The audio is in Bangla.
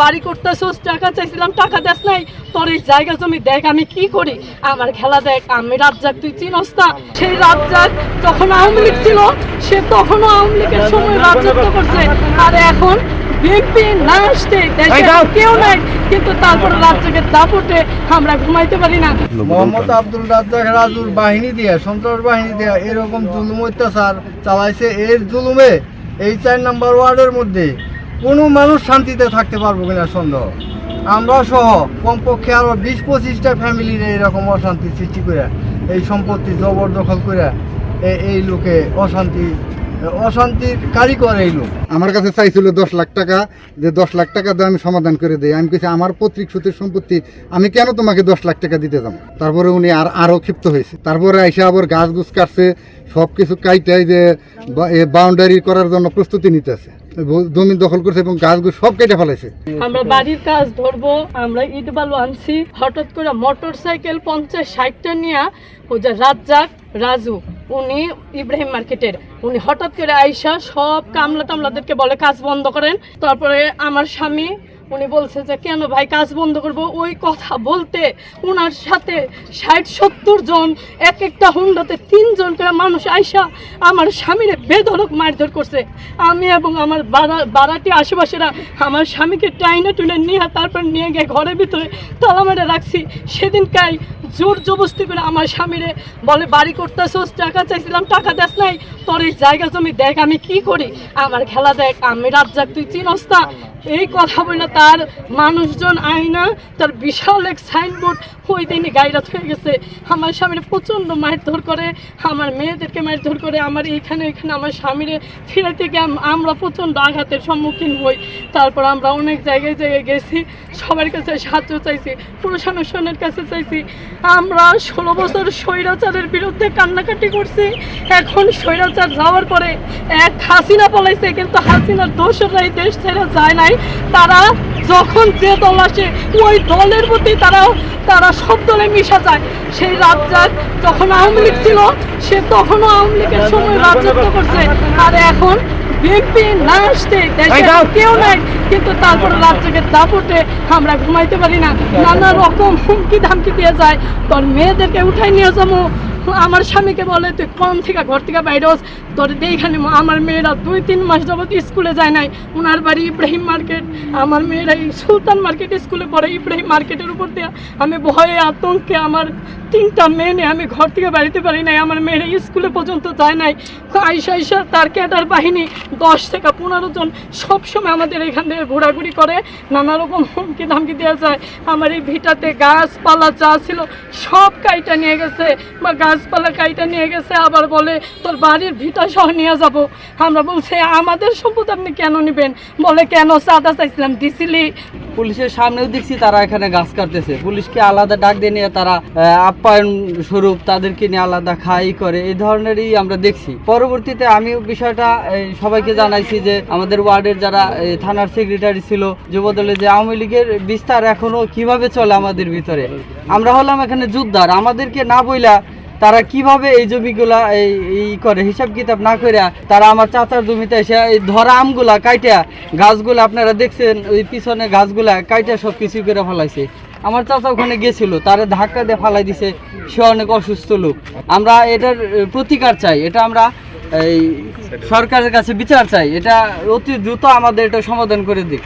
বাড়ি করতেছোস টাকা চাইছিলাম টাকা দেস নাই। তোর এই জায়গা জমি দেখ আমি কি করি? আমার খেলা দেখ আমি রাজ্জাক তুই চিনস না? সেই রাজ্জাক যখন আওয়ামী লীগ ছিল সে তখনও আওয়ামী লীগের সময় রাজত্ব করছে। আর এখন বিএনপি না আসতে দেশে কেউ নাই। কিন্তু তারপরে রাজ্জাকের দাপটে আমরা ঘুমাইতে পারি না। মোহাম্মদ আব্দুল রাজ্জাক রাজুর বাহিনী দিয়ে সন্ত্রাস বাহিনী দিয়ে এরকম জুলুম অত্যাচার চালাইছে এর জুলুমে এই চার নাম্বার ওয়ার্ডের মধ্যে। কোনো মানুষ শান্তিতে থাকতে পারব কিনা সন্দেহ। আমরা সহ কমপক্ষে আরও বিশ পঁচিশটা ফ্যামিলির এরকম অশান্তি সৃষ্টি করে, এই সম্পত্তি জবরদখল করে এই লোকে অশান্তি, অশান্তির কারিগর এই লোক। আমার কাছে চাইছিল দশ লাখ টাকা, যে দশ লাখ টাকা দিয়ে আমি সমাধান করে দিই। আমি কেছি আমার পৈতৃক সূত্রের সম্পত্তি, আমি কেন তোমাকে দশ লাখ টাকা দিতে যাব? তারপরে উনি আর আরও ক্ষিপ্ত হয়েছে। তারপরে আইসা আবার গাছ গুছ কাটছে সব কিছু কাইটাই যে বাউন্ডারি করার জন্য প্রস্তুতি নিতেছে। জমি দখল করছে এবং গাছগুলো সব কেটে ফেলেছে। আমরা বাড়ির কাজ ধরবো, আমরা ইট বালু আনছি, হঠাৎ করে মোটর সাইকেল পঞ্চাশ, ষাটটা নিয়ে ও যে রাজ্জাক, রাজু, উনি ইব্রাহিম মার্কেটের। উনি হঠাৎ করে আইসা সব কামলা টামলাদেরকে বলে, কাজ বন্ধ করেন। তারপরে আমার স্বামী উনি বলছে যে, কেন ভাই কাজ বন্ধ করব? ওই কথা বলতে ওনার সাথে ষাট, সত্তর জন, এক একটা হুন্ডাতে তিনজন করে মানুষ আইসা আমার স্বামীরে বেধরক মারধর করছে। আমি এবং আমার বাড়া বাড়াটি আশেপাশেরা আমার স্বামীকে টাইনে টুনে নিয়ে তারপর নিয়ে গিয়ে ঘরের ভিতরে তালা মেরে রাখছি। সেদিনকাই জোর জবস্তি করে আমার স্বামীরে বলে, বাড়ি করতেছোস, টাকা চাইছিলাম, টাকা দেস নাই, তোর এই জায়গা জমি দেখ, আমি কি করি? আমার খেলা দেখ, আমি রাত যাক তুই চিনস না এই কথা বলে তার মানুষজন আইনা তার বিশাল এক সাইনবোর্ড ওই দিনই গাইরাত হয়ে গেছে। আমার স্বামীর প্রচণ্ড মারধর করে, আমার মেয়েদেরকে মারধর করে, আমার এইখানে এখানে আমার স্বামীরে ফিরে থেকে আম- আমরা প্রচণ্ড আঘাতের সম্মুখীন হই। তারপর আমরা অনেক জায়গায় জায়গায় গেছি, সবার কাছে সাহায্য চাইছি, প্রশাসনের কাছে চাইছি। আমরা ষোলো বছর স্বৈরাচারের বিরুদ্ধে কান্নাকাটি করছি, এখন স্বৈরাচার যাওয়ার পরে এক হাসিনা পলাইছে, কিন্তু হাসিনার দোষরা এই দেশ ছেড়ে যায় নাই। তারা যখন যে দল আসে ওই দলের প্রতি তারা তারা সব দলে মিশা যায়। সেই রাজ্জাক যখন আওয়ামী লীগ ছিল সে তখনও আওয়ামী লীগের সময় রাজত্ব করছে। আর এখন বিএনপি না আসতে দেশে কেউ নাই। কিন্তু তারপরে রাজ্জাকের দাপটে আমরা ঘুমাইতে পারি না। নানা রকম হুমকি ধামকি দিয়ে যায়। তোর মেয়েদেরকে উঠাই নিয়ে যাব। স্বামীকে বলে, তুই কম থেকে ঘর থেকে বাইরে তোর এইখানে আমার মেয়েরা দুই, তিন মাস যাবত স্কুলে যায় নাই। ওনার বাড়ি ইব্রাহিম মার্কেট। আমার মেয়েরা সুলতান মার্কেট স্কুলে পড়ে, ইব্রাহিম মার্কেটের উপর দিয়ে। আমি ভয়ে আতঙ্কে আমার তিনটা মেয়ে আমি ঘর থেকে বাড়িতে পারি নাই। আমার মেয়েরা স্কুলে পর্যন্ত যায় নাই। আইসা আইসা তার ক্যাডার বাহিনী দশ থেকে পনেরো জন সবসময় আমাদের এখান থেকে ঘোরাঘুরি করে। নানা রকম হুমকি ধামকি দেওয়া যায়। আমার এই ভিটাতে গাছপালা যা ছিল সব কাইটা নিয়ে গেছে। বা গাছপালা কাইটা নিয়ে গেছে, আবার বলে, তোর বাড়ির ভিটা সহ নিয়ে যাব। আমরা বলছি, আমাদের সম্পদ আপনি কেন নেবেন? বলে, কেন চাঁদা চাইছিলাম, দিছিলি। পুলিশের সামনেও দেখছি তারা এখানে গাছ কাটতেছে। পুলিশকে আলাদা ডাক দিয়ে নিয়ে তারা আপ্যায়ন স্বরূপ তাদেরকে নিয়ে আলাদা খাই করে, এই ধরনেরই আমরা দেখছি। পরবর্তীতে আমি বিষয়টা সবাইকে জানাইছি যে আমাদের ওয়ার্ডের যারা থানার সেক্রেটারি ছিল যুবদলে যে আওয়ামী লীগের বিস্তার এখনও কীভাবে চলে আমাদের ভিতরে? আমরা হলাম এখানে যোদ্ধার আমাদেরকে না বইলা তারা কীভাবে এই জমিগুলা, এই করে হিসাব কিতাব না করে তারা আমার চাচার জমিতে এসে এই ধরা আমগুলা কাইটা গাছগুলা আপনারা দেখছেন, ওই পিছনে গাছগুলা কাইটা সব কিছু করে ফেলাইছে। আমার চাচা ওখানে গেছিল, তারা ধাক্কা দিয়ে ফালাই দিছে, সে অনেক অসুস্থ লোক। আমরা এটার প্রতিকার চাই, এটা আমরা, এই, সরকারের কাছে বিচার চাই, এটা অতি দ্রুত আমাদের এটা সমাধান করে দিক।